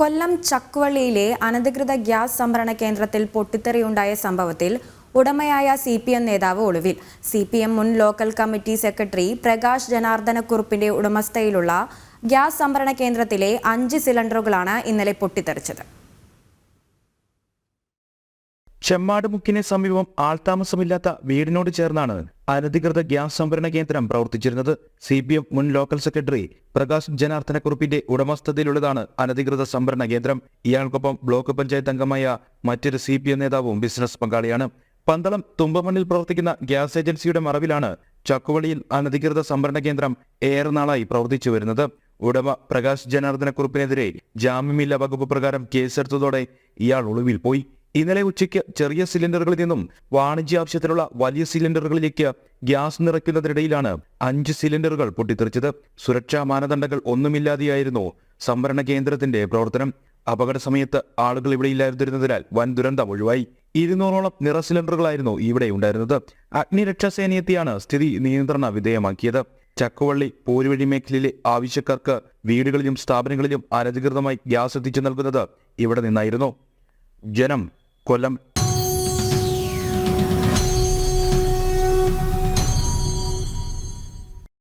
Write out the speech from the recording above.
കൊല്ലം ചക്കുവള്ളിയിലെ അനധികൃത ഗ്യാസ് സംഭരണ കേന്ദ്രത്തിൽ പൊട്ടിത്തെറിയുണ്ടായ സംഭവത്തിൽ ഉടമയായ സി പി എം നേതാവ് ഒളിവിൽ. സി പി എം മുൻ ലോക്കൽ കമ്മിറ്റി സെക്രട്ടറി പ്രകാശ് ജനാർദ്ദനക്കുറുപ്പിന്റെ ഉടമസ്ഥയിലുള്ള ഗ്യാസ് സംഭരണ കേന്ദ്രത്തിലെ അഞ്ച് സിലിണ്ടറുകളാണ് ഇന്നലെ പൊട്ടിത്തെറിച്ചത്. ചെമ്മാട് മുക്കിന് സമീപം ആൾതാമസമില്ലാത്ത വീടിനോട് ചേർന്നാണ് അനധികൃത ഗ്യാസ് സംഭരണ കേന്ദ്രം പ്രവർത്തിച്ചിരുന്നത് സി പി എം മുൻ ലോക്കൽ സെക്രട്ടറി പ്രകാശ് ജനാർദ്ദനക്കുറിപ്പിന്റെ ഉടമസ്ഥതയിലുള്ളതാണ് അനധികൃത സംഭരണ കേന്ദ്രം. ഇയാൾക്കൊപ്പം ബ്ലോക്ക് പഞ്ചായത്ത് അംഗമായ മറ്റൊരു സി പി എം നേതാവും ബിസിനസ് പങ്കാളിയാണ്. പന്തളം തുമ്പമണ്ണിൽ പ്രവർത്തിക്കുന്ന ഗ്യാസ് ഏജൻസിയുടെ മറവിലാണ് ചക്കുവളിയിൽ അനധികൃത സംഭരണ കേന്ദ്രം ഏറെ നാളായി പ്രവർത്തിച്ചു വരുന്നത്. ഉടമ പ്രകാശ് ജനാർദ്ദനക്കുറിപ്പിനെതിരെ ജാമ്യമില്ല വകുപ്പ് പ്രകാരം കേസെടുത്തതോടെ ഇയാൾ ഒളിവിൽ പോയി. ഇന്നലെ ഉച്ചയ്ക്ക് ചെറിയ സിലിണ്ടറുകളിൽ നിന്നും വാണിജ്യ ആവശ്യത്തിനുള്ള വലിയ സിലിണ്ടറുകളിലേക്ക് ഗ്യാസ് നിറയ്ക്കുന്നതിനിടയിലാണ് അഞ്ച് സിലിണ്ടറുകൾ പൊട്ടിത്തെറിച്ചത്. സുരക്ഷാ മാനദണ്ഡങ്ങൾ ഒന്നുമില്ലാതെയായിരുന്നു സംഭരണ കേന്ദ്രത്തിന്റെ പ്രവർത്തനം. അപകട സമയത്ത് ആളുകൾ ഇവിടെ ഇല്ലാതിരുന്നതിനാൽ വൻ ദുരന്തം ഒഴിവായി. ഇരുന്നൂറോളം നിറ സിലിണ്ടറുകളായിരുന്നു ഇവിടെ ഉണ്ടായിരുന്നത്. അഗ്നിരക്ഷാസേനയെത്തിയാണ് സ്ഥിതി നിയന്ത്രണ വിധേയമാക്കിയത്. ചക്കവള്ളി പോരുവഴി മേഖലയിലെ ആവശ്യക്കാർക്ക് വീടുകളിലും സ്ഥാപനങ്ങളിലും അനധികൃതമായി ഗ്യാസ് എത്തിച്ചു നൽകുന്നത് ഇവിടെ നിന്നായിരുന്നു. ജനം കൊല്ലം